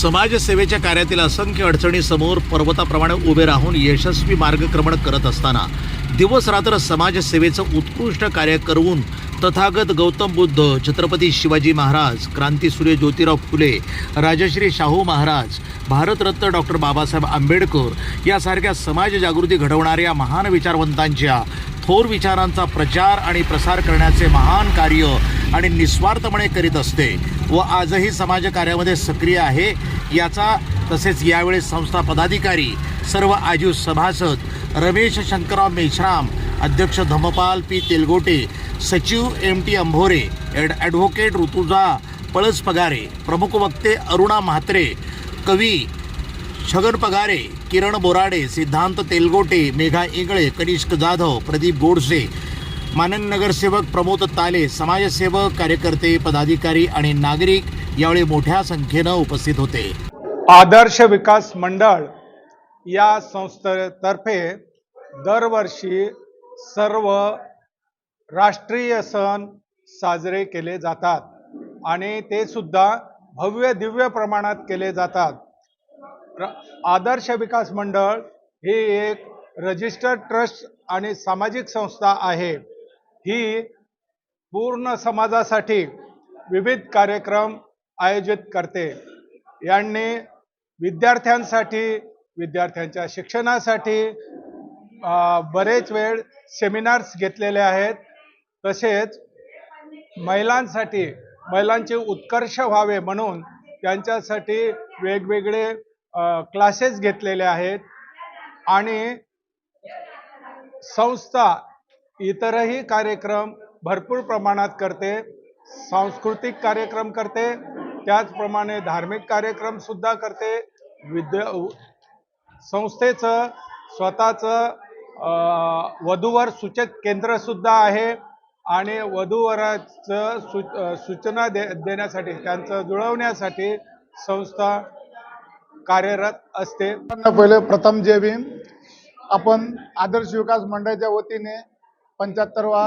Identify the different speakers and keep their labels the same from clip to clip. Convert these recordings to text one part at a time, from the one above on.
Speaker 1: समाजसेवेच्या कार्यातील असंख्य अडचणीसमोर पर्वताप्रमाणे उभे राहून यशस्वी मार्गक्रमण करत असताना दिवस रात्र समाजसेवेचं उत्कृष्ट कार्य करून तथागत गौतम बुद्ध छत्रपती शिवाजी महाराज क्रांतीसूर्य ज्योतिराव फुले राजश्री शाहू महाराज भारतरत्न डॉक्टर बाबासाहेब आंबेडकर यासारख्या समाज जागृती घडवणाऱ्या महान विचारवंतांच्या थोर विचारांचा प्रचार आणि प्रसार करण्याचे महान कार्य आणि निस्वार्थपणे करीत असते व आजही समाजकार्यामध्ये सक्रिय आहे. याचा तसेच यावेळी संस्था पदाधिकारी सर्व आजीव सभासद रमेश शंकरराव मेश्राम अध्यक्ष धम्मपाल पी तेलगोटे सचिव M T Ambhore adv advocate Rutuja Palas Pagare प्रमुख वक्ते अरुणा म्हात्रे कवी छगन पगारे किरण बोराडे सिद्धांत तेलगोटे मेघा इंगळे कनिष्क जाधव प्रदीप गोडसे मानन नगरसेवक प्रमोद ताले समाजसेवक कार्यकर्ते पदाधिकारी आणि नागरिक यावेळी मोठ्या संख्येनं उपस्थित होते.
Speaker 2: आदर्श विकास मंडळ या संस्थेतर्फे दरवर्षी सर्व राष्ट्रीय सण साजरे केले जातात आणि ते सुद्धा भव्य दिव्य प्रमाणात केले जातात. र- आदर्श विकास मंडळ ही एक रजिस्टर्ड ट्रस्ट आणि सामाजिक संस्था आहे. ही पूर्ण समाजासाठी विविध कार्यक्रम आयोजित करते. यांनी विद्यार्थ्यांसाठी विद्यार्थ्यांच्या शिक्षणासाठी बरेच वेळ सेमिनार्स घेतलेले आहेत. तसेच महिलांसाठी महिलांचे उत्कर्ष व्हावे म्हणून त्यांच्यासाठी वेगवेगळे क्लासेस घेतलेले आहेत. आणि संस्था इतरही कार्यक्रम भरपूर प्रमाणात करते सांस्कृतिक कार्यक्रम करते त्याचप्रमाणे धार्मिक कार्यक्रम सुद्धा करते. विद्या संस्थेचं स्वतःचं वधूवर सूचक केंद्रसुद्धा आहे आणि वधूवराचं सु सूचना दे देण्यासाठी त्यांचं जुळवण्यासाठी संस्था कार्यरत असते.
Speaker 3: पहिले प्रथम जे भीम आपण आदर्श विकास मंडळाच्या वतीने पंच्याहत्तरवा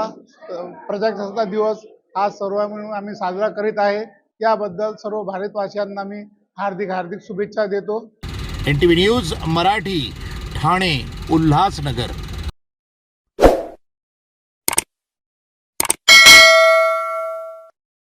Speaker 3: प्रजासत्ताक दिवस हा सर्व म्हणून आम्ही साजरा करीत आहे. त्याबद्दल सर्व भारतवासियांना मी हार्दिक हार्दिक शुभेच्छा देतो.
Speaker 1: N T V news Marathi Thane Ulhasnagar.